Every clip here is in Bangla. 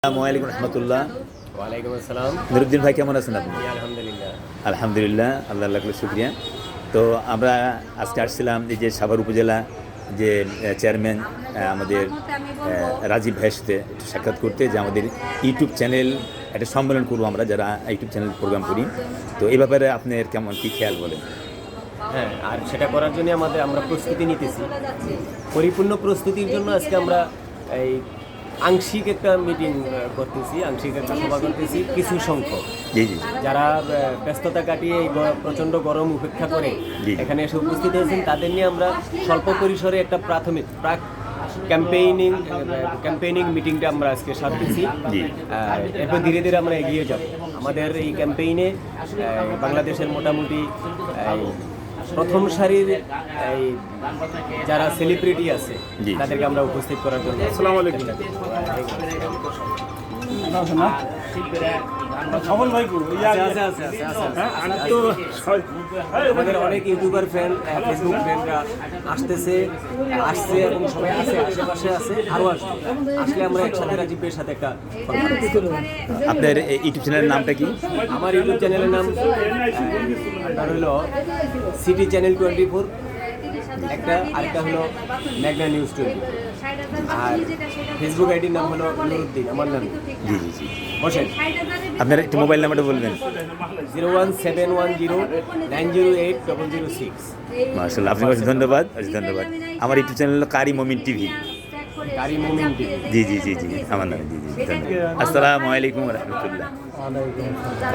আসসালামু আলাইকুম রহমতুল্লাহ। ওয়ালাইকুম আসসালাম। নুরুদ্দিন ভাই কেমন আছেন আপনি? আলহামদুলিল্লাহ। আলহামদুলিল্লাহ আল্লাহ শুক্রিয়া। তো আমরা আজকে আসছিলাম এই যে সাভার উপজেলা যে চেয়ারম্যান আমাদের রাজীব ভাইয়ের সাথে একটু সাক্ষাৎ করতে যে আমাদের ইউটিউব চ্যানেল একটা সম্মেলন করব আমরা যারা ইউটিউব চ্যানেল প্রোগ্রাম করি। তো এই ব্যাপারে আপনার কেমন কী খেয়াল বলেন? হ্যাঁ আর সেটা করার জন্য আমাদের আমরা প্রস্তুতি নিতেছি। পরিপূর্ণ প্রস্তুতির জন্য আজকে আমরা এই আংশিক একটা মিটিং করতেছি আংশিক একটা সভা করতেছি কিছু সংখ্যক। জি জি যারা ব্যস্ততা কাটিয়ে এই প্রচণ্ড গরম উপেক্ষা করে এখানে এসে উপস্থিত হয়েছেন তাদের নিয়ে আমরা স্বল্প পরিসরে একটা প্রাথমিক প্রাক ক্যাম্পেইনিং ক্যাম্পেইনিং মিটিংটা আমরা আজকে সারতেছি। আর এরপর ধীরে ধীরে আমরা এগিয়ে যাব। আমাদের এই ক্যাম্পেইনে বাংলাদেশের মোটামুটি প্রথম সারির এই যারা সেলিব্রিটি আছে তাদেরকে আমরা উপস্থিত করার জন্য আসসালামু আলাইকুম। আছে আমি তো আমাদের অনেক ইউটিউবার ফ্রেন্ড ফেসবুক ফ্রেন্ডরা আসতেছে আসছে এবং সবাই আছে আশেপাশে আছে আরও আসবে। আসলে আমরা একসাথে রাজীবের সাথে একটা আপনার এই ইউটিউব চ্যানেলের নামটা কি? আমার ইউটিউব চ্যানেলের নাম হলো সিটি চ্যানেল টোয়েন্টি ফোর একটা আরেকটা হলো ম্যাগনা নিউজ টোয়েন্টি আর ফেসবুক আইডির নাম হলো নুরুদ্দিন আমার নাম। জি জি জি বসেন। আপনার একটু মোবাইল নাম্বারটা বলবেন। Zero one seven one zero nine zero eight double zero six. মার্শাল্লাহ আপনাকে অনেক ধন্যবাদ অনেক ধন্যবাদ। আমার ইউটিউব চ্যানেল হলো কারি মমিন টিভি। মোমিন টিভি। জি জি জি জি আমার নামে জি জি ধন্যবাদ। আসসালামু আলাইকুম রহমতুল্লাহ।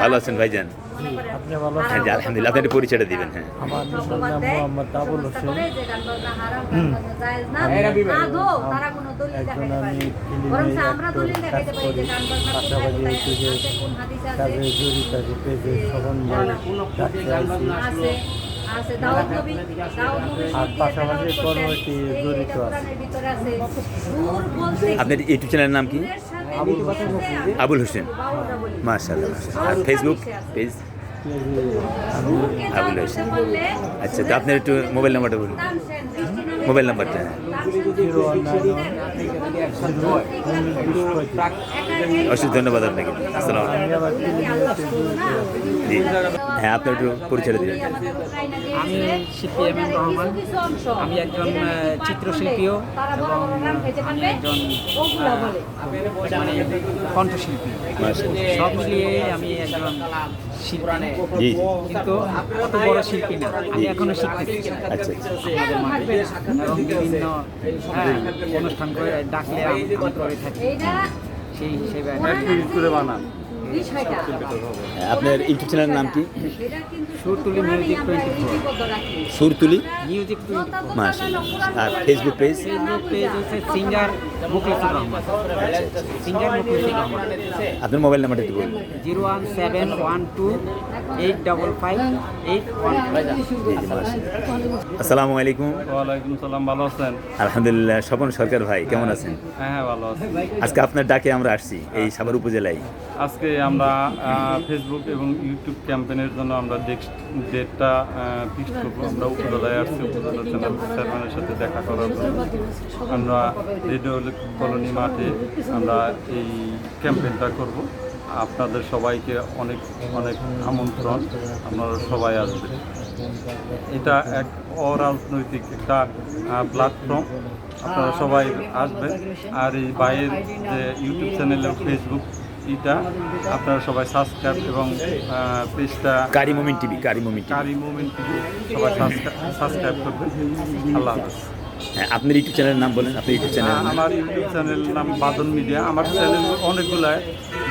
ভালো আছেন ভাইজান? হ্যাঁ আলহামদুলিল্লাহ আপনি পরিচয়টা দিবেন হ্যাঁ। আমার নাম মোহাম্মদ আবুল হোসেন। একজন আমি পাশাপাশি কাজে জড়িত আছি? পেজে ভাই আর পাশাপাশি কর্মটি জড়িত আছে। আপনার ইউটিউব চ্যানেলের নাম কি? আবুল হোসেন। মার্শাল্লাহ ফেসবুক পেজ আবুল হোসেন। আচ্ছা তো আপনার একটু মোবাইল নাম্বারটা বলুন। মোবাইল নাম্বারটা। অশেষ ধন্যবাদ আপনাকে। আসসালাম জি। হ্যাঁ আপনার একটু পরিচয়টা দিবেন। আমি শিল্পী এম এম রহমান আমি একজন চিত্রশিল্পীও এবং আমি একজন মানে কণ্ঠশিল্পী। সব মিলিয়ে আমি একজন শিল্পী। জি। কিন্তু অত বড় শিল্পী না আমি এখনও শিখতেছি আচ্ছা। এবং বিভিন্ন হ্যাঁ, অনুষ্ঠান করে ডাকলে আমি করে থাকি। সেই হিসেবে বানান। আপনার ইউটিউব চ্যানেলের নাম কি? Surtuli music twenty Surtuli? Music আর ফেসবুক পেজ ফেসবুক পেজ হচ্ছে সিঙ্গার মুখলিসুর রহমান। সিঙ্গার মুখলিসুর রহমান। আপনার মোবাইল নাম্বারটা একটু বলুন। Zero one seven one two eight double five eight one আসসালামু আলাইকুম। ওয়ালাইকুম সালাম ভালো আছেন? আলহামদুলিল্লাহ স্বপন সরকার ভাই কেমন আছেন? হ্যাঁ হ্যাঁ ভালো আছি। আজকে আপনার ডাকে আমরা আসছি এই সাভার উপজেলায়। আজকে আমরা ফেসবুক এবং ইউটিউব ক্যাম্পেইনের জন্য আমরা ডেটটা ফিক্সড করব। আমরা উপজেলায় আসছি, উপজেলা চ্যানেল চেয়ারম্যানের সাথে দেখা করার জন্য। আমরা রেডিও কলোনি মাঠে আমরা এই ক্যাম্পেইনটা করব। আপনাদের সবাইকে অনেক অনেক আমন্ত্রণ। আপনারা সবাই আসবেন। এটা এক অরাজনৈতিক একটা প্ল্যাটফর্ম আপনারা সবাই আসবেন। আর এই বাইরের যে ইউটিউব চ্যানেল ফেসবুক এটা আপনারা সবাই সাবস্ক্রাইব এবং পেজটা Kari moment TV Kari moment Kari moment TV সবাই সাবস্ক্রাইব করবেন। আল্লাহ হাফেজ। হ্যাঁ আপনার ইউটিউব চ্যানেলের নাম বলেন আপনার ইউটিউব চ্যানেল আমার ইউটিউব চ্যানেল নাম বাদন মিডিয়া। আমার চ্যানেল অনেকগুলাই।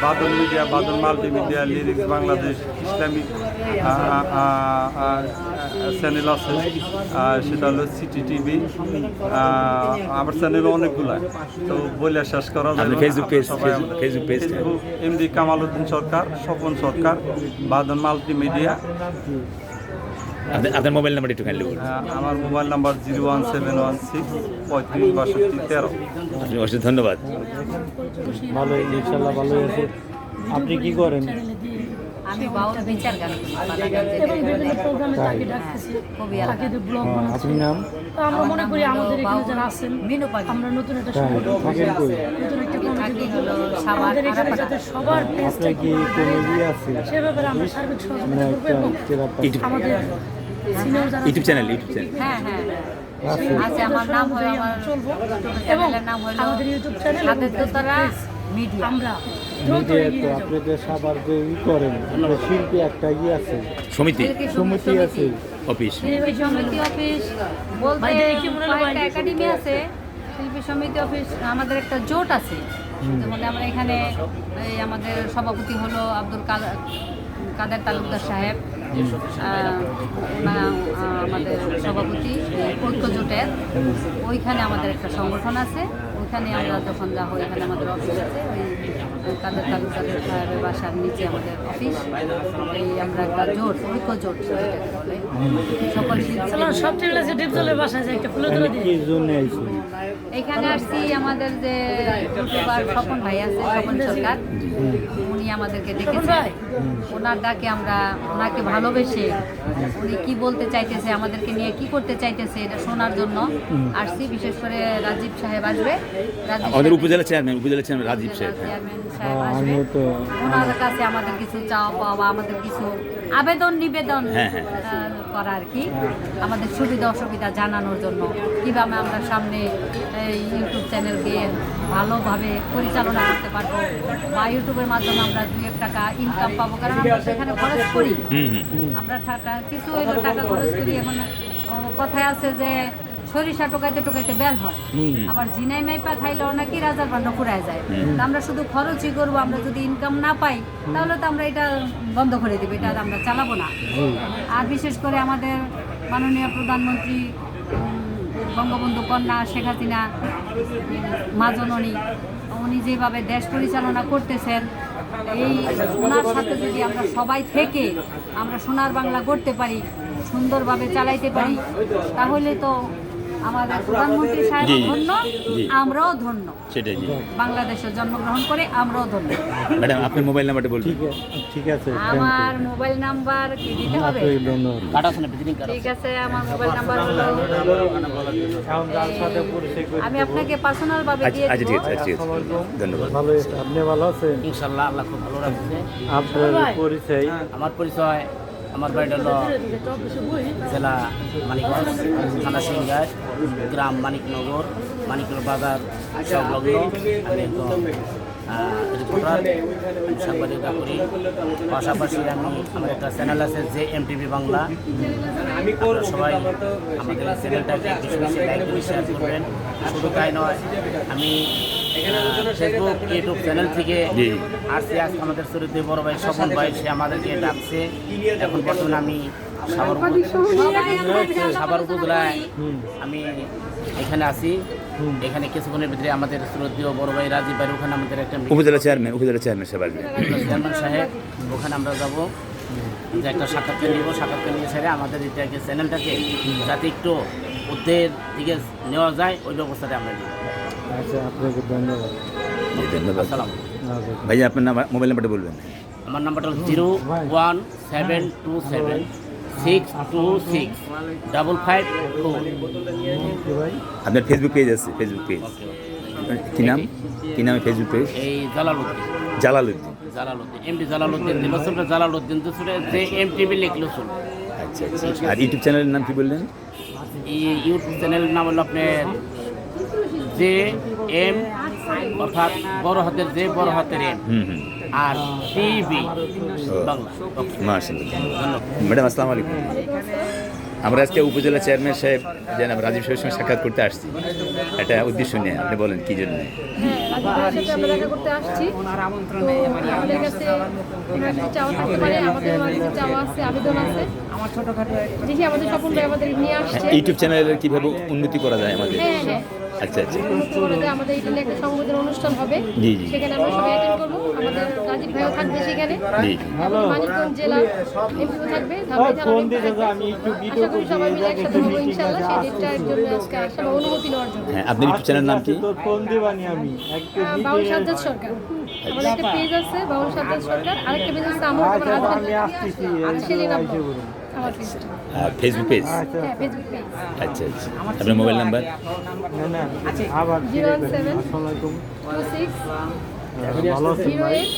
Badan media Badan multimedia lyrics Bangladesh Islamic channel আছে। সেটা হলো সিটি টিভি আমার চ্যানেল অনেকগুলা তো বলে শেষ করা যায় Facebook page Facebook page MD Kamal Uddin Sarkar Swapan Sarkar Badan multimedia. আপনার মোবাইল নাম্বার একটু খালি আমার mobile number zero one seven one six পঁয়ত্রিশ বাষট্টি তেরো। আপনি অশেষ ধন্যবাদ। ভালো ইনশাল্লাহ ভালো আছে। আপনি কি করেন? আমি বাউল বিচার গান করি বাংলা গান যে এবং বিভিন্ন প্রোগ্রামে তাকে ডাকতেছি তাকে ব্লগ হ্যাঁ, বানাচ্ছি। নাম? তো আমরা মনে করি আমাদের এখানে যারা আছেন আমরা নতুন একটা সংগঠন নতুন একটা কমিটি থাকি হলো সাবার সবার আপনার কি কোনো ইয়ে আছে মানে চেরাপা YouTube YouTube channel YouTube channel হ্যাঁ হ্যাঁ আছে আছে আমার নাম হলো আমার চ্যানেলের নাম হলো হাতের দোতারা মিডিয়া আমরা। মিডিয়া তো আপনাদের সবার যে ই করেন আপনার শিল্পী একটা ই আছে। সমিতি? সমিতি আছে। অফিস? শিল্পী সমিতি অফিস। বলতে একাডেমি আছে। শিল্পী সমিতি অফিস আমাদের একটা জোট আছে। যেমন আমরা এখানে এই আমাদের সভাপতি হলো আব্দুল কাদ- কাদের তালুকদার সাহেব। আমাদের সভাপতি ঐক্য জোটের। ওইখানে আমাদের একটা সংগঠন আছে। ওইখানে আমরা যখন যাব এখানে আমাদের অফিস আছে ওই কাদের তালুকদারের সাহেবের বাসার নিচে আমাদের অফিস এই আমরা একটা জোট ঐক্য জোট বলে। সকল সব বাসায় যাই একটা ফুলে এখানে আসছি আমাদের যে স্বপন ভাই আছে স্বপন সরকার। আমাদেরকে ডেকেছেন ওনার ডাকে আমরা ওনাকে ভালোবেসে উনি কি বলতে চাইতেছে আমাদেরকে নিয়ে কি করতে চাইতেছে এটা শোনার জন্য। আসছি বিশেষ করে রাজীব সাহেব আসবে। রাজীব আমাদের সাহেব- উপজেলা চেয়ারম্যান উপজেলা চেয়ারম্যান রাজীব সাহেব। হ্যাঁ। ওনার কাছে আমাদের কিছু চাওয়া পাওয়া আমাদের কিছু আবেদন নিবেদন হ্যাঁ, হ্যাঁ। আহ, করা আর কি? আমাদের সুবিধা অসুবিধা জানানোর জন্য। কীভাবে আমরা সামনে এই ইউটিউব চ্যানেলকে ভালোভাবে পরিচালনা করতে পারব বা ইউটিউবের মাধ্যমে আমরা দুই এক টাকা ইনকাম পাবো। কারণ আমরা সেখানে খরচ করি। আমরা কিছু টাকা খরচ করি এখন কথায় আছে যে সরিষা টোকাইতে টোকাইতে বেল হয়। আবার জিনাই মাইপা খাইলেও নাকি রাজার বান্ড ফুরায় যায়। তা আমরা শুধু খরচই করব আমরা যদি ইনকাম না পাই তাহলে তো আমরা এটা বন্ধ করে দেবো এটা আমরা চালাবো না। আর বিশেষ করে আমাদের মাননীয় প্রধানমন্ত্রী বঙ্গবন্ধু কন্যা শেখ হাসিনা উম, উনি যেভাবে দেশ পরিচালনা করতেছেন এই ওনার সাথে যদি আমরা সবাই থেকে আমরা সোনার বাংলা করতে পারি সুন্দরভাবে চালাইতে পারি তাহলে তো আমাদের প্রধানমন্ত্রী সাহেব জি, ধন্য জি। আমরাও ধন্য। সেটাই জি। বাংলাদেশে জন্মগ্রহণ করে আমরাও ধন্য। ম্যাডাম আপনার মোবাইল নাম্বারটা বলবেন। ঠিক আছে ঠিক আছে আমার মোবাইল নাম্বার কি দিতে হবে? আপনাকে ধন্যবাদ ঠিক আছে? আমার মোবাইল নাম্বার হলো আমি আপনাকে পার্সোনাল ভাবে দিয়ে আচ্ছা আচ্ছা ঠিক দেবো আছে ঠিক আছে। ধন্যবাদ। ভালো আপনি ভালো আছেন? ইনশাল্লাহ আল্লাহ খুব ভালো রাখছে। আপনার পরিচয়? আমার পরিচয় আমার বাড়িটা হলো জেলা মানিকগঞ্জ, থানা সিংগার গ্রাম মানিকনগর মানিকনগর বাজার সংলগ্ন। আমি একজন রিপোর্টার আমি সাংবাদিকতা করি। পাশাপাশি আমি, আমার একটা চ্যানেল আছে যে এম টিভি বাংলা সবাই আমাদের চ্যানেলটাকে বেশি বেশি লাইক শেয়ার করবেন। শুধু তাই নয়, আমি ফেসবুক ইউটিউব চ্যানেল থেকে জি। আসছি আজকে আমাদের চরিত্রে বড় ভাই স্বপন ভাই সে আমাদেরকে ডাকছে। এখন বর্তমানে আমি উপ- উপজেলায় আমি এখানে আছি। এখানে কিছুক্ষণের ভিতরে আমাদের শ্রদ্ধীয় বড় ভাই রাজীব ভাই ওখানে আমাদের একটা উপজেলা চেয়ারম্যান উপজেলা চেয়ারম্যান সাহেব চেয়ারম্যান সাহেব ওখানে আমরা যাব। যে একটা সাক্ষাৎকার নিব সাক্ষাৎকার নিয়ে সেরে আমাদের এটাকে চ্যানেলটাকে যাতে একটু ওদের দিকে নেওয়া যায় ওই ব্যবস্থাটা আমরা নিব। আচ্ছা আপনাকে ধন্যবাদ। ধন্যবাদ। আসসালাম। আচ্ছা। ভাইয়া আপনার নাম্বার মোবাইল নাম্বারটা বলবেন। আমার নাম্বারটা হলো zero one seven two seven six two six double five two আপনার ফেসবুক পেজ আছে ফেসবুক পেজ কি নাম? কি নামে ফেসবুক পেজ এই জালালউদ্দিন। জালালউদ্দিন। জালালউদ্দিন এমডি জালালউদ্দিন দিলসুলটা জালালউদ্দিন দুসুরে যে এম টিভি লিখলসুল আচ্ছা আচ্ছা আর ইউটিউব চ্যানেলের নাম কি বললেন? এই ইউটিউব চ্যানেলের নাম হলো আপনার জে এম অর্থাৎ বড় হাতের জে বড় হাতের এম। হুম হুম। আর টিভি বাংলা। ম্যাডাম আসসালামু আলাইকুম। আমরা আজকে উপজেলা চেয়ারম্যান সাহেব জানাব রাজীব সাহেবের সঙ্গে সাক্ষাৎ করতে আসছি। এটা উদ্দেশ্য নিয়ে আপনি বলেন কি জন্য? আসছে। ইউটিউব চ্যানেলের কীভাবে উন্নতি করা যায় আমাদের? হ্যাঁ হ্যাঁ। আচ্ছা আচ্ছা। আমাদের এখানে একটা সংবোধন অনুষ্ঠান হবে। সেখানে আমরা সবাই অ্যাটেন্ড করব। আমাদের রাজীব ভাইও থাকবে সেখানে। জি মানিকগঞ্জ জেলা এমপিও থাকবে। সবাই মিলে একসাথে হব ইনশাল্লাহ সেই ডেটটার জন্য আজকে আসা বা অনুমতি নেওয়ার জন্য। হ্যাঁ আপনার ইউটিউব চ্যানেলের নাম কি? বাউল সাজ্জাদ সরকার। আমাদের একটা পেজ আছে বাউল সাজ্জাদ সরকার। আরেকটা পেজ আছে আমার আমার আচ্ছা, হাজবেন্ড আমি আসতেছি এই সেলিন ফেসবুক পেজ হ্যাঁ ফেসবুক পেজ আচ্ছা আচ্ছা। আপনার মোবাইল নাম্বার না না আবার জিরো সেভেন আসসালামু আলাইকুম। টু সিক্স ভালো আছেন জিরো এইট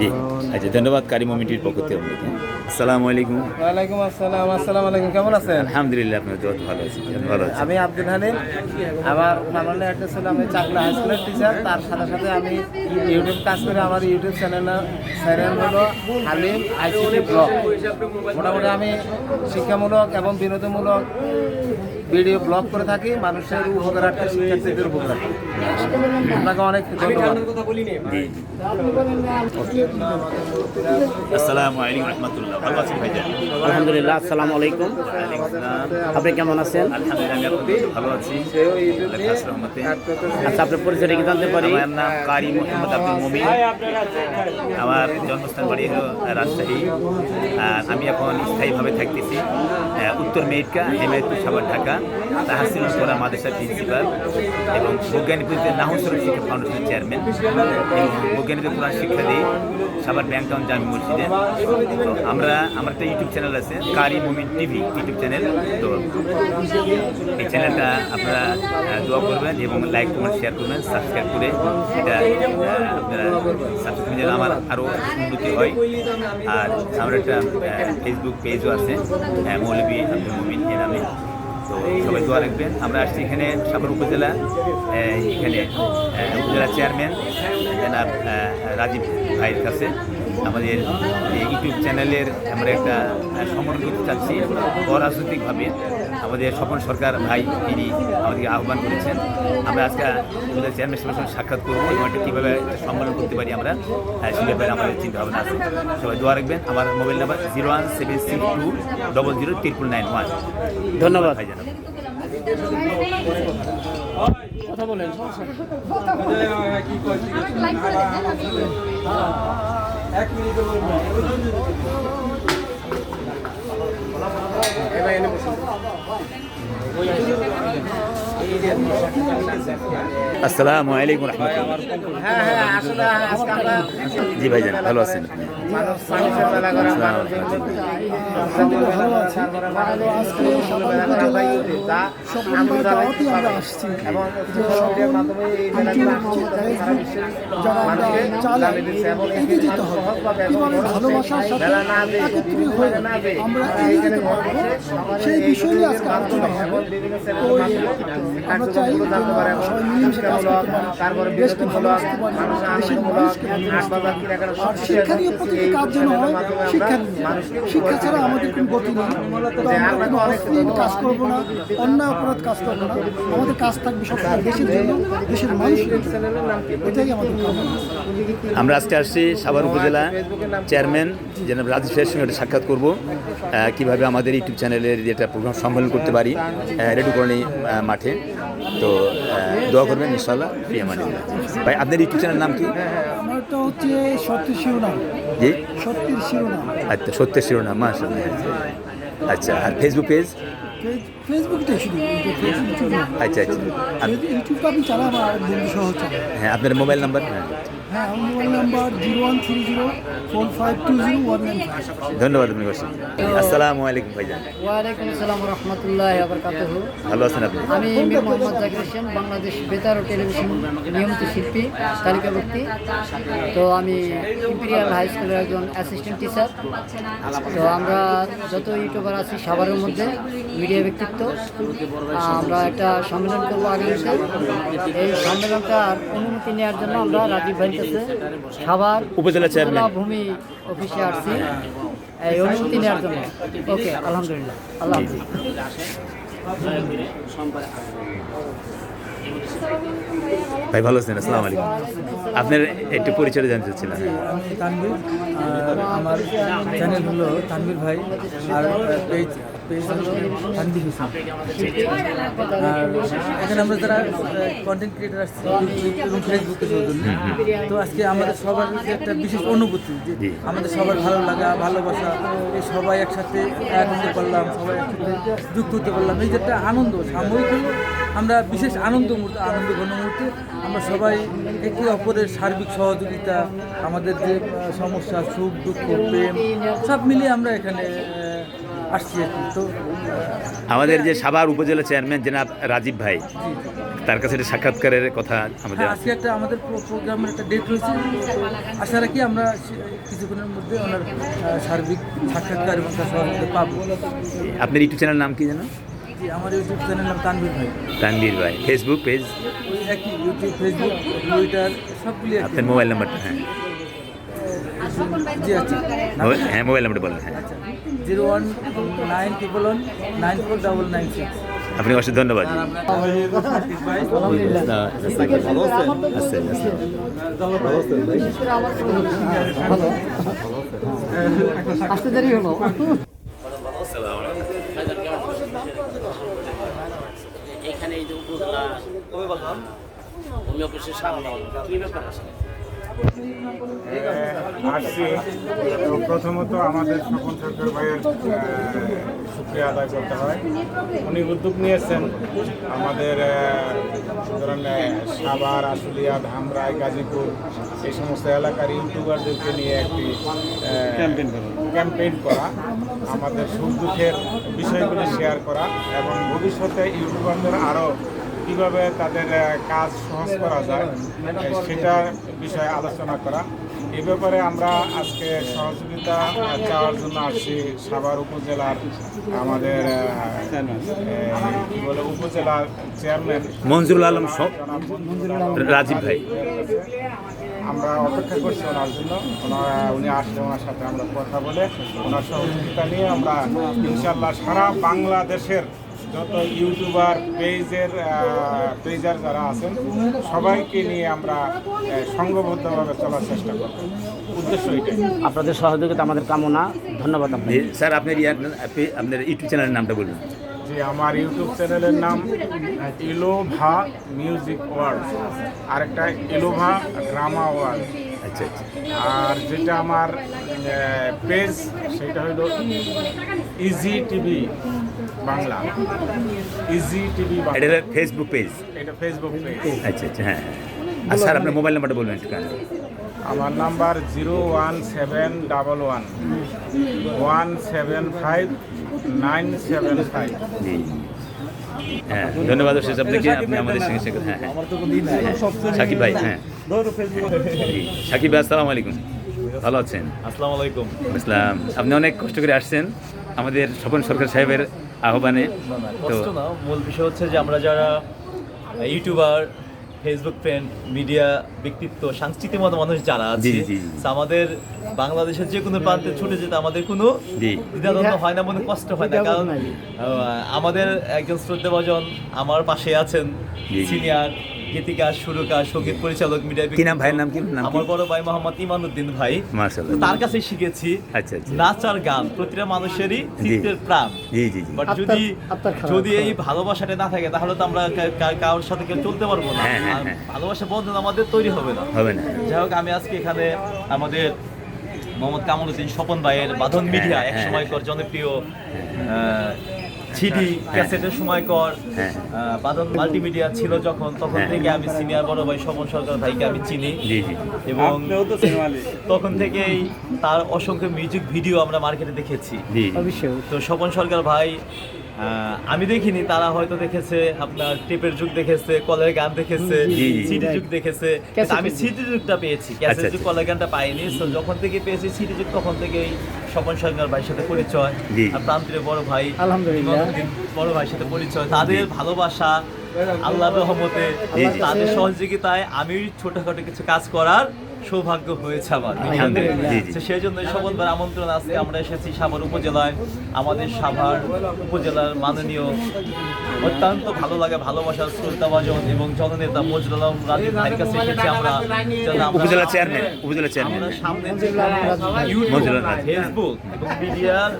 জি আচ্ছা ধন্যবাদ কারি মোমিটির পক্ষ থেকে আপনাকে। আসসালামু আলাইকুম। ওয়ালাইকুম আসসালাম আসসালামু আলাইকুম কেমন আছেন? আলহামদুলিল্লাহ আপনার তো ভালো আছি ভালো আছি। আমি আব্দুল হালিম আমার মামানের একটা ছিল আমি চাকলা হাই স্কুলের টিচার তার সাথে সাথে আমি ইউটিউব কাজ করে আমার ইউটিউব চ্যানেল চ্যানেল হলো হালিম আইসিটি ব্লগ মোটামুটি আমি শিক্ষামূলক এবং বিনোদনমূলক ভিডিও ব্লগ করে থাকি মানুষের উপকারার্থে শিক্ষার্থীদের উপকারার্থে আপনাকে অনেক আলহামদুলিল্লাহ আসসালামু আলাইকুম। আপনি কেমন আছেন? ভালো আছি। আচ্ছা আপনার পরিচয়টা কি জানতে পারি? আমার নাম কারি মোহাম্মদ আব্দুল মমিন। আমার জন্মস্থান বাড়ি হলো রাজশাহী। আর আমি এখন স্থায়ীভাবে থাকতেছি উত্তর মেটকা হেমায়তপুর সাভার ঢাকা। তাহাসিনুল কোরআন মাদ্রাসার প্রিন্সিপাল এবং বৈজ্ঞানিকদের নাহসরণ শিক্ষা ফাউন্ডেশনের চেয়ারম্যান। এবং বৈজ্ঞানিকদের কোরআন শিক্ষা দিই সাভার ব্যাংক টাউন জামি মসজিদে। আমরা, আমার একটা ইউটিউব চ্যানেল আছে, কারি মুমিন টিভি ইউটিউব চ্যানেল। তো এই চ্যানেলটা আপনারা দোয়া করবেন এবং লাইক করবেন শেয়ার করবেন, সাবস্ক্রাইব করে এটা আপনারা সাবস্ক্রাইব যেন আমার আরও উন্নতি হয়। আর আমার একটা ফেসবুক পেজও আছে মৌলবী আব্দুল মুমিন এ নামে। তো সবাই দোয়া রাখবেন। আমরা আসছি এখানে সাগর উপজেলা এখানে উপজেলা চেয়ারম্যান জেনার রাজীব ভাইয়ের কাছে। আমাদের ইউটিউব চ্যানেলের আমরা একটা সমর্থন করতে চাচ্ছি অরাজনৈতিকভাবে আমাদের স্বপন সরকার ভাই তিনি আমাদেরকে আহ্বান করেছেন। আমরা আজকে উপজেলা চেয়ারম্যান সাহেবের সঙ্গে সাক্ষাৎ করব এবং এটা কীভাবে একটা সম্মেলন করতে পারি আমরা সে ব্যাপারে আমাদের চিন্তা ভাবনা আছে। সবাই দোয়া রাখবেন। আমার mobile number zero one seven six two double zero triple nine one. ধন্যবাদ। ভাই জানাব কথা বলেন লাইক করে দেন হ্যাঁ, আমি আসসালামু আলাইকুম রহমতুল্লাহ। হ্যাঁ ভালো আছেন আমরা সেই আজকে আলোচনা হবে আমরা চাই সবাই মিলেমিশে কাজ করতে পারি দেশকে ভালোবাসতে পারি দেশের মানুষকে ভালোবাসতে পারি আর শিক্ষা নিয়ে প্রতিটি কাজ যেন হয় শিক্ষা নিয়ে শিক্ষা ছাড়া আমাদের কোনো গতি নেই। তো আমরা কোনো অশ্লীল কাজ করব না অন্যায় অপরাধ কাজ করব না। আমাদের কাজ থাকবে সবসময় দেশের জন্য দেশের মানুষের এটাই আমাদের আমরা আজকে আসছি সাভার উপজেলা চেয়ারম্যান জনাব রাজীব সাহের সঙ্গে একটা সাক্ষাৎ করব। কীভাবে আমাদের ইউটিউব চ্যানেলের যেটা প্রোগ্রাম সম্মেলন করতে পারি রেডুকরণী মাঠে। তো দোয়া করবেন ইনশাল্লাহ ফি মানে ভাই আপনার ইউটিউব চ্যানেল নাম কি? আমারটা হচ্ছে সত্যের শিরোনাম। জি? সত্যের শিরোনাম। আচ্ছা সত্যের শিরোনাম আচ্ছা আর ফেসবুক পেজ ফেসবুকটাই শুধু আচ্ছা আচ্ছা। ইউটিউবটা হ্যাঁ আপনার মোবাইল নাম্বার? হ্যাঁ। হ্যাঁ আমার mobile number zero one three zero four five two zero one nine ধন্যবাদ আপনি আসসালামু আলাইকুম ভাইজান। ওয়ালাইকুম আসসালাম রহমতুল্লাহ আবরকাতুহু ভালো আছেন আপনি? আমি মীর মোহাম্মদ জাকির হোসেন বাংলাদেশ বেতার ও টেলিভিশন নিয়মিত শিল্পী তালিকাভুক্তি তো আমি ইম্পেরিয়াল হাই স্কুলের একজন অ্যাসিস্ট্যান্ট টিচার তো আমরা যত ইউটিউবার আছি সবার মধ্যে মিডিয়া ব্যক্তিত্ব। আমরা একটা সম্মেলন করব আগামীতে। এই সম্মেলনটার অনুমতি নেওয়ার জন্য আমরা রাজীব ভাইয়ের কাছে সবার উপজেলা চেয়ারম্যান। ভূমি অফিসে আসছি এই অনুমতি নেওয়ার জন্য। ওকে আলহামদুলিল্লাহ। আল্লাহ ভাই ভালো আছেন? আসসালামু আলাইকুম। আপনার একটু পরিচয় জানতে চাচ্ছিলাম। আমি তানভীর। আর আমার চ্যানেল হলো তানভীর ভাই। আর পেজ পেজ হলো তানভীর হোসেন আর এখানে আমরা যারা কন্টেন্ট ক্রিয়েটার আসছি এবং ফেসবুকে জন্য তো আজকে আমাদের সবার একটা বিশেষ অনুভূতি যে আমাদের সবার ভালো লাগা ভালোবাসা সবাই একসাথে আনন্দ করলাম সবাই একসাথে যুক্ত হতে পারলাম। এই যে একটা আনন্দ সাময়িক হলো আমরা বিশেষ আনন্দ মুহূর্তে আনন্দ ঘন মুহূর্তে আমরা সবাই একে অপরের সার্বিক সহযোগিতা আমাদের যে সমস্যা সুখ দুঃখ প্রেম সব মিলিয়ে আমরা এখানে আসছি আমাদের যে সাভার উপজেলা চেয়ারম্যান জনাব রাজীব ভাই তার কাছে একটা সাক্ষাৎকারের কথা আমাদের হ্যাঁ, আজকে একটা আমাদের প্রোগ্রামের একটা ডেট রয়েছে। আশা রাখি আমরা কিছুক্ষণের মধ্যে ওনার সার্বিক সাক্ষাৎকার এবং তার সহযোগিতা পাবো। আপনার ইউটিউব চ্যানেল নাম কি জানো আমার ইউটিউব চ্যানেল নাম তানভীর ভাই। তানবীর ভাই। ফেসবুক পেজ একই ইউটিউব ফেসবুক টুইটার সবগুলি আপনার মোবাইল নাম্বারটা হ্যাঁ। জি আচ্ছা হ্যাঁ মোবাইল নাম্বারটা বলেন হ্যাঁ। আচ্ছা। Zero one nine triple one nine four double nine six আপনি অসংখ্য ধন্যবাদ। আসতে দেরি হলো এখানে এই যে উপজেলা ভূমি অফিসের সামনে। কি ব্যাপার আছে আসছি। তো প্রথমত আমাদের স্বপন সরকার ভাইয়ের শুক্রিয়া আদায় করতে হয়। উনি উদ্যোগ নিয়েছেন আমাদের ধরেন সাভার আশুলিয়া ধামরাই গাজীপুর এই সমস্ত এলাকার ইউটিউবারদেরকে নিয়ে একটি ক্যাম্পেইন ক্যাম্পেইন করা আমাদের সুখ দুঃখের বিষয়গুলি শেয়ার করা এবং ভবিষ্যতে ইউটিউবারদের আরও কীভাবে তাদের কাজ সহজ করা যায় সেটা বিষয়ে আলোচনা করা। এ ব্যাপারে আমরা আজকে সহযোগিতা চাওয়ার জন্য আসছি সাভার উপজেলার আমাদের বলে উপজেলার চেয়ারম্যান। মঞ্জুরুল আলম রাজীব ভাই। আমরা অপেক্ষা করছি ওনার জন্য। ওনারা উনি আসলে ওনার সাথে আমরা কথা বলে ওনার সহযোগিতা নিয়ে আমরা ইনশাল্লাহ সারা বাংলাদেশের যত ইউটিউবার পেজের পেজার যারা আছেন সবাইকে নিয়ে আমরা সংঘবদ্ধভাবে চলার চেষ্টা করব। উদ্দেশ্য এটাই। আপনাদের সহযোগিতা আমাদের কামনা। ধন্যবাদ স্যার আপনার আপনার ইউটিউব চ্যানেলের নামটা বলুন। যে আমার ইউটিউব চ্যানেলের নাম ইলোভা মিউজিক ওয়ার্ল্ড। আরেকটা ইলোভা ড্রামা ওয়ার্ল্ড। আচ্ছা আচ্ছা। আর যেটা আমার পেজ সেটা হলো easy TV. Bangla. Easy TV এটা ফেসবুক পেজ এটা ফেসবুক পেজ আচ্ছা আচ্ছা হ্যাঁ আর স্যার আপনার মোবাইল নাম্বারটা বলবেন একটু। আমার number zero one seven double one one seven five nine seven five হ্যাঁ ধন্যবাদ শেষ আপনাকে আপনি আমাদের সঙ্গে হ্যাঁ হ্যাঁ। হ্যাঁ, সাকিব ভাই হ্যাঁ। সাকিব ভাই আসসালামু আলাইকুম। ভালো আছেন? আসসালামু আলাইকুম। ইসলাম আপনি অনেক কষ্ট করে আসছেন। আমাদের স্বপন সরকার সাহেবের আহ্বানে তো না মূল বিষয় হচ্ছে যে আমরা যারা ইউটিউবার ফেসবুক ফ্রেন্ড মিডিয়া ব্যক্তিত্ব সাংস্কৃতিক মতো মানুষ যারা জি, আছে। আমাদের বাংলাদেশের যে কোনো প্রান্তে ছুটে যেতে আমাদের কোনো দ্বিধাদ্বন্দ্ব হয় না মনে কষ্ট হয় না কারণ আমাদের একজন শ্রদ্ধাভাজন আমার পাশে আছেন। সিনিয়র গীতিকার সুরকার সংগীত পরিচালক মিডিয়া কি নাম ভাইয়ের নাম কি? নাম আমার বড় ভাই মোহাম্মদ ইমানুদ্দিন ভাই। তার কাছে শিখেছি আচ্ছা আচ্ছা। নাচ আর গান প্রতিটা মানুষেরই চিত্তের প্রাণ। জি জি জি। বাট যদি যদি এই ভালোবাসাটা না থাকে তাহলে তো আমরা কারোর সাথে কেউ চলতে পারব না। হ্যাঁ, হ্যাঁ, হ্যাঁ। ভালোবাসা বন্ধন আমাদের তৈরি হবে না। হবে না। যাই হোক আমি আজকে এখানে আমাদের মোহাম্মদ কামরুদ্দিন স্বপন ভাইয়ের বাঁধন মিডিয়া এক সময়কর জনপ্রিয় সিডি ক্যাসেটের সময় কর আহ, বাঁধন মাল্টিমিডিয়া ছিল যখন তখন হ্যাঁ। থেকে আমি সিনিয়র বড় ভাই সমন সরকার ভাইকে আমি চিনি। জি জি। এবং তখন থেকেই তার অসংখ্য মিউজিক ভিডিও আমরা মার্কেটে দেখেছি। তো স্বপন সরকার ভাই আমি দেখিনি তারা হয়তো দেখেছে আপনার টেপের যুগ দেখেছে কলের গান দেখেছে জি। যুগ দেখেছে আমি। সিডি যুগটা পেয়েছি ক্যাসেট আচ্ছা, যুগ আচ্ছা। কলের গানটা পাইনি তো যখন থেকে পেয়েছি সিটি যুগ তখন থেকেই স্বপন সরকার ভাইয়ের সাথে পরিচয় প্রান্তীয় বড় ভাই আলহামদুলিল্লাহ। বড় ভাইয়ের সাথে পরিচয় তাদের ভালোবাসা আল্লাহ রহমতে। তাদের সহযোগিতায় আমি ছোটখাটো কিছু কাজ করার সৌভাগ্য হয়েছে আমার। সেই জন্য শপথবার আমন্ত্রণ আজকে আমরা এসেছি সাভার উপজেলায়। আমাদের সাভার উপজেলার মাননীয় অত্যন্ত ভালো লাগে ভালোবাসার শ্রদ্ধাভাজন এবং জননেতা মজরুল রাজীব ভাইয়ের কাছে এসেছি আমরা। উপজেলা চেয়ারম্যান উপজেলা চেয়ারম্যান সামনে। ফেসবুক এবং মিডিয়ার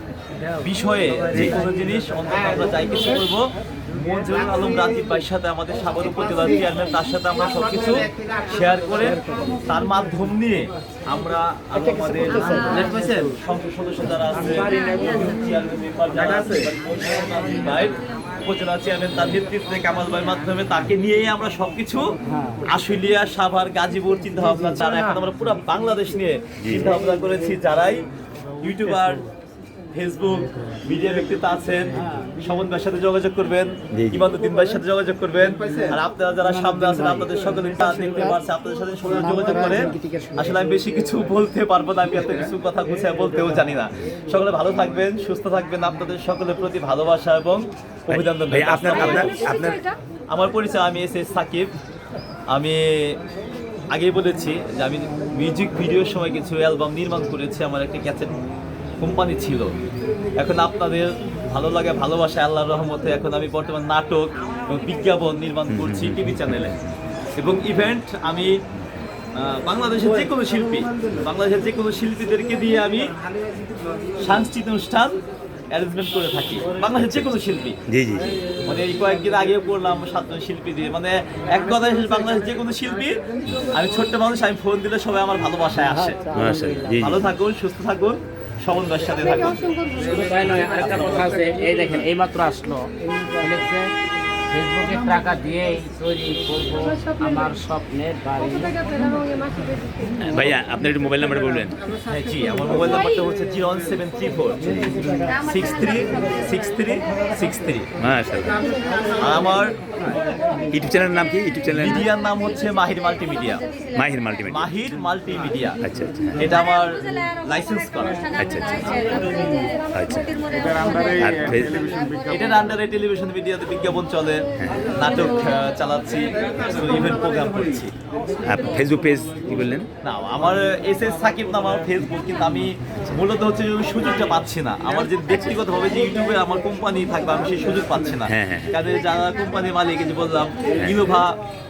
বিষয়ে যে কোনো জিনিস অন্তত আমরা যাই কিছু করব। মঞ্জুরুল আলম রাজীব ভাইয়ের সাথে আমাদের সাভার উপজেলার চেয়ারম্যান তার সাথে আমরা সব কিছু শেয়ার করে তার মাধ্যম নিয়ে আমরা আমাদের সংসদ সদস্য যারা আছে চেয়ারম্যান উপজেলা চেয়ারম্যান তার নেতৃত্বে কামাল ভাইয়ের মাধ্যমে তাকে নিয়েই আমরা সবকিছু আশুলিয়া সাভার গাজীপুর চিন্তা ভাবনা যারা এখন আমরা পুরো বাংলাদেশ নিয়ে চিন্তা ভাবনা করেছি যারাই ইউটিউবার ফেসবুক মিডিয়া ব্যক্তিত্ব আছেন। সমন ভাইয়ের সাথে যোগাযোগ করবেন। ইমাদুদ্দিন ভাইয়ের সাথে যোগাযোগ করবেন। আর আপনারা যারা সামনে আছেন আপনাদের সকলে তা দেখতে পারছে আপনাদের সাথে সকলে যোগাযোগ করে। আসলে আমি বেশি কিছু বলতে পারব না আমি এত কিছু কথা গুছিয়ে বলতেও জানি না। সকলে ভালো থাকবেন সুস্থ থাকবেন আপনাদের সকলের প্রতি ভালোবাসা এবং অভিনন্দন। ভাই আপনার আপনার আপনার আমার পরিচয় আমি এস এস সাকিব। আমি আগেই বলেছি যে আমি মিউজিক ভিডিওর সময় কিছু অ্যালবাম নির্মাণ করেছি আমার একটা ক্যাসেট কোম্পানি ছিল। এখন আপনাদের ভালো লাগে ভালোবাসা আল্লাহর রহমতে এখন আমি বর্তমান নাটক এবং বিজ্ঞাপন নির্মাণ করছি টিভি চ্যানেলে। এবং ইভেন্ট আমি বাংলাদেশের যে কোনো শিল্পী বাংলাদেশের যে কোনো শিল্পীদেরকে দিয়ে আমি সাংস্কৃতিক অনুষ্ঠান অ্যারেঞ্জমেন্ট করে থাকি। বাংলাদেশের যে কোনো শিল্পী। জি জি মানে এই কয়েকদিন আগে পড়লাম সাতজন শিল্পী দিয়ে। মানে এক কথায় বাংলাদেশের যে কোনো শিল্পী আমি ছোট্ট মানুষ আমি ফোন দিলে সবাই আমার ভালোবাসায় আসে। ভালো থাকুন সুস্থ থাকুন। সমন্বয়ের সাথে থাকুন শুধু তাই নয় আরেকটা কথা আছে এই দেখেন এইমাত্র আসলো। লিখছে ফেসবুকে টাকা দিয়েই তৈরি করব আমার স্বপ্নের বাড়ি। ভাইয়া আপনার একটু মোবাইল নাম্বার বলবেন। হ্যাঁ, জি আমার মোবাইল নাম্বারটা হচ্ছে zero one seven three four six three six three six three. হ্যাঁ আমার ইউটিউব চ্যানেলের নাম কি? ইউটিউব চ্যানেল মিডিয়ার নাম হচ্ছে Mahir multimedia. Mahir multimedia. Mahir multimedia. আচ্ছা আচ্ছা। এটা আমার লাইসেন্স করা। আচ্ছা, আচ্ছা। আচ্ছা। এটার আন্ডারে টেলিভিশন মিডিয়াতে বিজ্ঞাপন চলে নাটক চালাচ্ছি ইভেন্ট প্রোগ্রাম করছি। ফেসবুক পেজ কি বললেন? না আমার এস এস সাকিব নাম আমার ফেসবুক কিন্তু আমি মূলত হচ্ছে যে সুযোগটা পাচ্ছি না। আমার যে ব্যক্তিগতভাবে যে ইউটিউবে আমার কোম্পানি থাকবে আমি সেই সুযোগ পাচ্ছি না। হ্যাঁ, হ্যাঁ। কাজে যারা কোম্পানির মালিক যে বললাম ইনোভা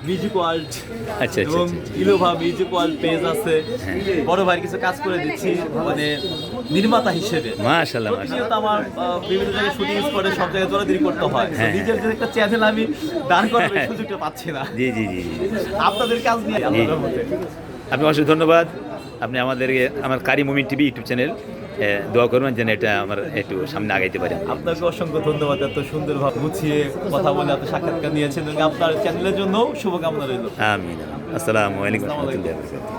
মিউজিক ওয়ার্ল্ড আচ্ছা, আচ্ছা, এবং। ইনোভা মিউজিক ওয়ার্ল্ড পেজ আছে। হ্যাঁ। বড় ভাইয়ের কিছু কাজ করে দিচ্ছি মানে নির্মাতা হিসেবে। মাশাআল্লাহ মাশাআল্লাহ। প্রতিনিয়ত আমার বিভিন্ন জায়গায় শুটিং স্পটে সব জায়গায় দৌড়াদৌড়ি করতে হয় হ্যাঁ। নিজের যে একটা চ্যানেল আমি দাঁড় করার এই সুযোগটা পাচ্ছি না। জি জি জি জি। আপনাদের কাজ নিয়ে আল্লাহর রহমতে। আপনি অসংখ্য ধন্যবাদ। আপনি আমাদেরকে আমার কারি মুমিন টিভি ইউটিউব চ্যানেল দোয়া করবেন যেন এটা আমার একটু সামনে আগাইতে পারে। আপনাকে অসংখ্য ধন্যবাদ এত সুন্দরভাবে গুছিয়ে কথা বলে এত সাক্ষাৎকার নিয়েছেন। আপনার চ্যানেলের জন্য শুভকামনা রইল। আমিন আসসালামু আলাইকুম। রহমতুল্লাহ